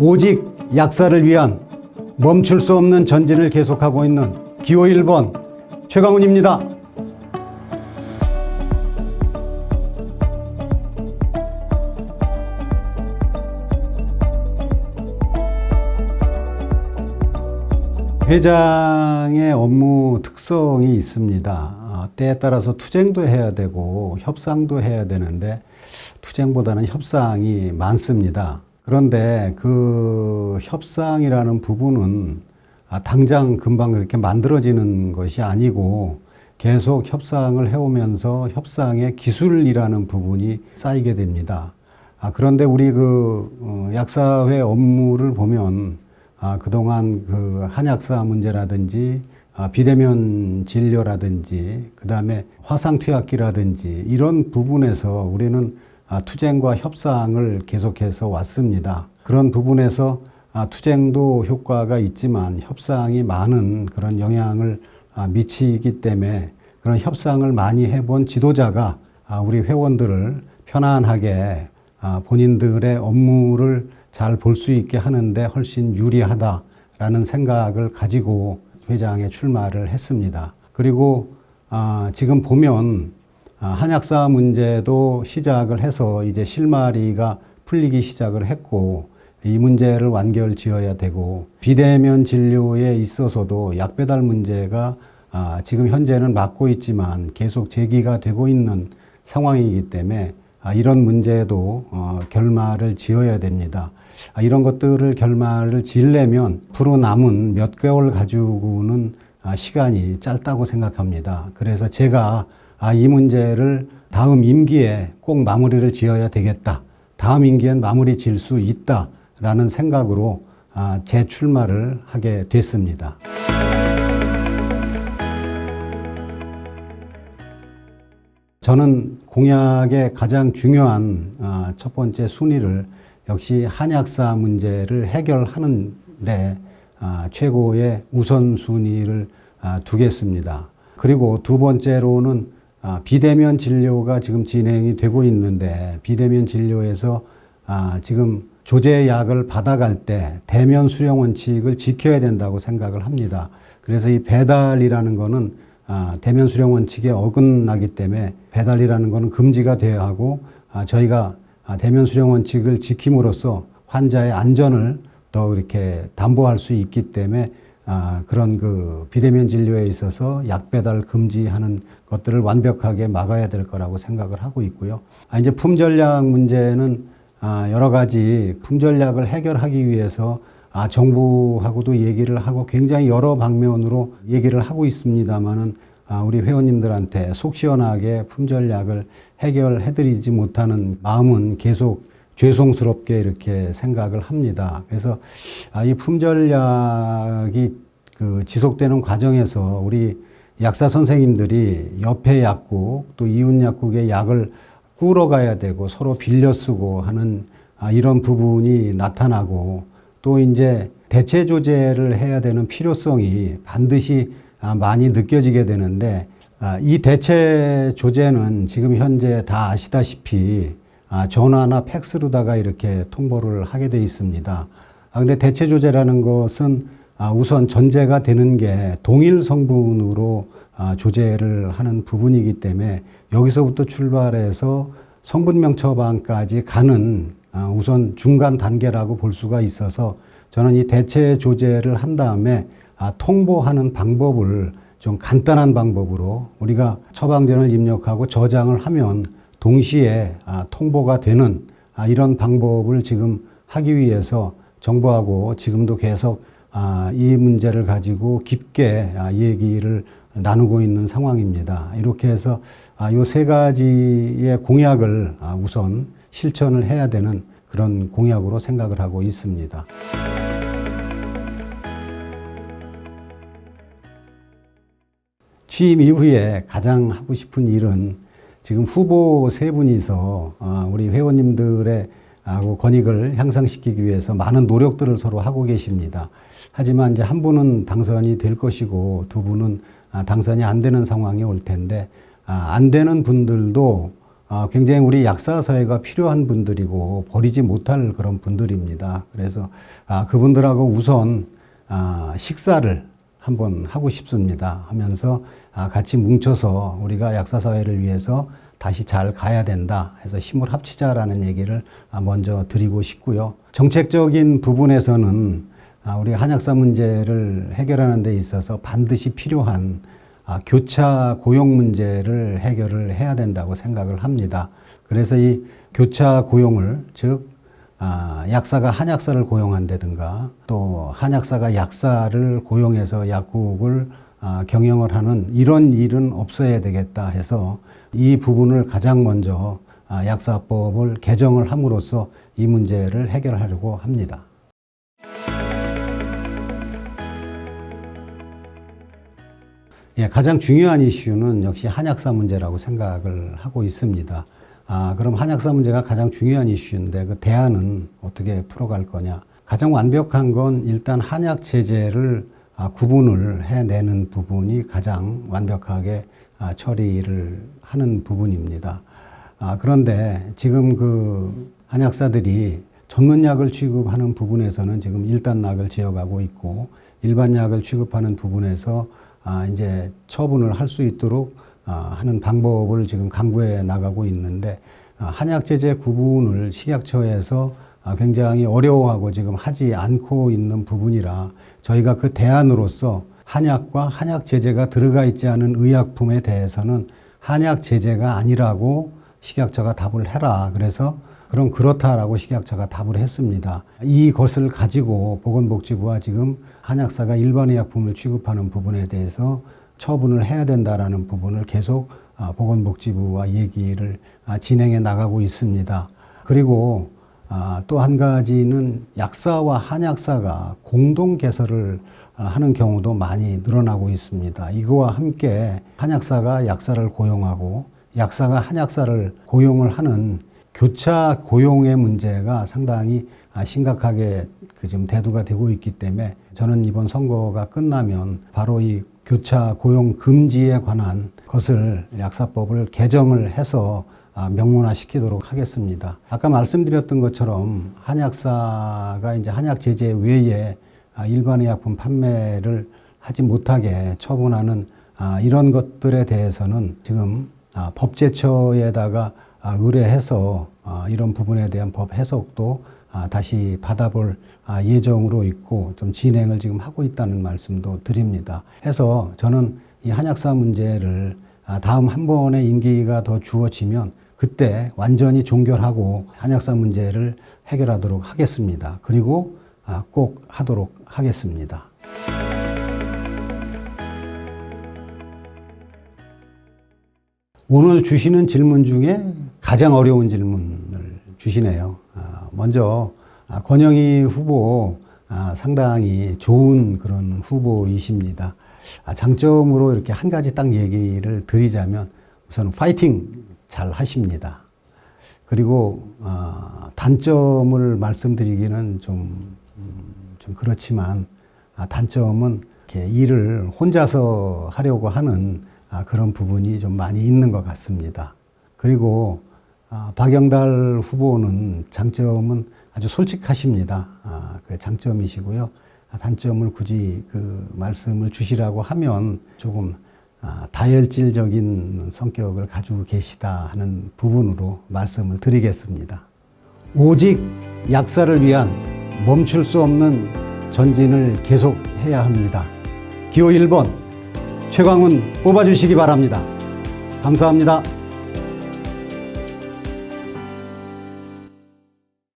오직 약사를 위한 멈출 수 없는 전진을 계속하고 있는 기호 1번 최강훈입니다. 회장의 업무 특성이 있습니다. 아, 때에 따라서 투쟁도 해야 되고 협상도 해야 되는데 투쟁보다는 협상이 많습니다. 그런데 그 협상이라는 부분은 아, 당장 금방 그렇게 만들어지는 것이 아니고 계속 협상을 해오면서 협상의 기술이라는 부분이 쌓이게 됩니다. 아, 그런데 우리 그 어, 약사회 업무를 보면 아, 그동안 그 한약사 문제라든지 아, 비대면 진료라든지 그다음에 화상 투약기라든지 이런 부분에서 우리는 아, 투쟁과 협상을 계속해서 왔습니다. 그런 부분에서 아, 투쟁도 효과가 있지만 협상이 많은 그런 영향을 아, 미치기 때문에 그런 협상을 많이 해본 지도자가 아, 우리 회원들을 편안하게 아, 본인들의 업무를 잘 볼 수 있게 하는데 훨씬 유리하다라는 생각을 가지고 회장에 출마를 했습니다. 그리고 아, 지금 보면 아, 한약사 문제도 시작을 해서 이제 실마리가 풀리기 시작을 했고 이 문제를 완결 지어야 되고 비대면 진료에 있어서도 약 배달 문제가 아, 지금 현재는 막고 있지만 계속 제기가 되고 있는 상황이기 때문에 아, 이런 문제도 어, 결말을 지어야 됩니다. 아, 이런 것들을 결말을 지으려면 앞으로 남은 몇 개월 가지고는 아, 시간이 짧다고 생각합니다. 그래서 제가 아, 이 문제를 다음 임기에 꼭 마무리를 지어야 되겠다. 다음 임기엔 마무리 질 수 있다 라는 생각으로 아, 재출마를 하게 됐습니다. 저는 공약의 가장 중요한 아, 첫 번째 순위를 역시 한약사 문제를 해결하는데 아, 최고의 우선순위를 아, 두겠습니다. 그리고 두 번째로는 아, 비대면 진료가 지금 진행이 되고 있는데 비대면 진료에서 아, 지금 조제약을 받아갈 때 대면 수령 원칙을 지켜야 된다고 생각을 합니다. 그래서 이 배달이라는 거는 아, 대면 수령 원칙에 어긋나기 때문에 배달이라는 거는 금지가 되어야 하고 아, 저희가 아, 대면 수령 원칙을 지킴으로써 환자의 안전을 더 이렇게 담보할 수 있기 때문에 아, 그런 그 비대면 진료에 있어서 약 배달 금지하는 것들을 완벽하게 막아야 될 거라고 생각을 하고 있고요. 아, 이제 품절약 문제는 아, 여러 가지 품절약을 해결하기 위해서 아, 정부하고도 얘기를 하고 굉장히 여러 방면으로 얘기를 하고 있습니다만은 아, 우리 회원님들한테 속 시원하게 품절약을 해결해드리지 못하는 마음은 계속 죄송스럽게 이렇게 생각을 합니다. 그래서 아, 이 품절약이 그 지속되는 과정에서 우리 약사 선생님들이 옆에 약국 또 이웃 약국의 약을 꾸러 가야 되고 서로 빌려 쓰고 하는 아, 이런 부분이 나타나고 또 이제 대체 조제를 해야 되는 필요성이 반드시 아, 많이 느껴지게 되는데 아, 이 대체 조제는 지금 현재 다 아시다시피 아, 전화나 팩스로다가 이렇게 통보를 하게 돼 있습니다. 아, 근데 대체 조제라는 것은 아, 우선 전제가 되는 게 동일 성분으로 아, 조제를 하는 부분이기 때문에 여기서부터 출발해서 성분명 처방까지 가는 아, 우선 중간 단계라고 볼 수가 있어서 저는 이 대체 조제를 한 다음에 아, 통보하는 방법을 좀 간단한 방법으로 우리가 처방전을 입력하고 저장을 하면 동시에 아, 통보가 되는 아, 이런 방법을 지금 하기 위해서 정부하고 지금도 계속 아, 이 문제를 가지고 깊게 아, 얘기를 나누고 있는 상황입니다. 이렇게 해서 아, 요세 가지의 공약을 아, 우선 실천을 해야 되는 그런 공약으로 생각을 하고 있습니다. 취임 이후에 가장 하고 싶은 일은 지금 후보 세 분이서 아, 우리 회원님들의 권익을 향상시키기 위해서 많은 노력들을 서로 하고 계십니다. 하지만 이제 한 분은 당선이 될 것이고 두 분은 아, 당선이 안 되는 상황이 올 텐데 아, 안 되는 분들도 아, 굉장히 우리 약사 사회가 필요한 분들이고 버리지 못할 그런 분들입니다. 그래서 아, 그분들하고 우선 아, 식사를 한번 하고 싶습니다. 하면서 아, 같이 뭉쳐서 우리가 약사 사회를 위해서 다시 잘 가야 된다 해서 힘을 합치자라는 얘기를 아, 먼저 드리고 싶고요. 정책적인 부분에서는 아, 우리 한약사 문제를 해결하는 데 있어서 반드시 필요한 아, 교차 고용 문제를 해결을 해야 된다고 생각을 합니다. 그래서 이 교차 고용을 즉 아, 약사가 한약사를 고용한다든가 또 한약사가 약사를 고용해서 약국을 아, 경영을 하는 이런 일은 없어야 되겠다 해서 이 부분을 가장 먼저 아, 약사법을 개정을 함으로써 이 문제를 해결하려고 합니다. 예, 가장 중요한 이슈는 역시 한약사 문제라고 생각을 하고 있습니다. 아, 그럼 한약사 문제가 가장 중요한 이슈인데 그 대안은 어떻게 풀어갈 거냐? 가장 완벽한 건 일단 한약 제재를 아, 구분을 해내는 부분이 가장 완벽하게 아, 처리를 하는 부분입니다. 아, 그런데 지금 그 한약사들이 전문약을 취급하는 부분에서는 지금 일단락을 지어가고 있고 일반약을 취급하는 부분에서 아, 이제 처분을 할 수 있도록 아, 하는 방법을 지금 강구해 나가고 있는데 아, 한약 제재 구분을 식약처에서 아, 굉장히 어려워하고 지금 하지 않고 있는 부분이라 저희가 그 대안으로서 한약과 한약 제재가 들어가 있지 않은 의약품에 대해서는 한약 제재가 아니라고 식약처가 답을 해라. 그래서 그럼 그렇다라고 식약처가 답을 했습니다. 이것을 가지고 보건복지부와 지금 한약사가 일반 의약품을 취급하는 부분에 대해서 처분을 해야 된다라는 부분을 계속 아, 보건복지부와 얘기를 아, 진행해 나가고 있습니다. 그리고 아, 또 한 가지는 약사와 한약사가 공동 개설을 하는 경우도 많이 늘어나고 있습니다. 이거와 함께 한약사가 약사를 고용하고 약사가 한약사를 고용을 하는 교차 고용의 문제가 상당히 아, 심각하게 그 지금 대두가 되고 있기 때문에 저는 이번 선거가 끝나면 바로 이 교차 고용 금지에 관한 것을 약사법을 개정을 해서 아, 명문화 시키도록 하겠습니다. 아까 말씀드렸던 것처럼 한약사가 이제 한약 제재 외에 아, 일반 의약품 판매를 하지 못하게 처분하는 아, 이런 것들에 대해서는 지금 아, 법제처에다가 아, 의뢰해서 아, 이런 부분에 대한 법 해석도 아, 다시 받아볼 아, 예정으로 있고 좀 진행을 지금 하고 있다는 말씀도 드립니다. 해서 저는 이 한약사 문제를 아, 다음 한 번의 임기가 더 주어지면 그때 완전히 종결하고 한약사 문제를 해결하도록 하겠습니다. 그리고 아, 꼭 하도록 하겠습니다. 오늘 주시는 질문 중에 가장 어려운 질문을 주시네요. 아, 먼저 아, 권영희 후보 아, 상당히 좋은 그런 후보이십니다. 아, 장점으로 이렇게 한 가지 딱 얘기를 드리자면 우선 파이팅 잘 하십니다. 그리고 아, 단점을 말씀드리기는 좀, 음, 좀 그렇지만 아, 단점은 일을 혼자서 하려고 하는 아, 그런 부분이 좀 많이 있는 것 같습니다. 그리고 아, 박영달 후보는 장점은 아주 솔직하십니다. 아, 그 장점이시고요. 아, 단점을 굳이 그 말씀을 주시라고 하면 조금 아, 다혈질적인 성격을 가지고 계시다 하는 부분으로 말씀을 드리겠습니다. 오직 약사를 위한 멈출 수 없는 전진을 계속해야 합니다. 기호 1번 최광훈 뽑아주시기 바랍니다. 감사합니다.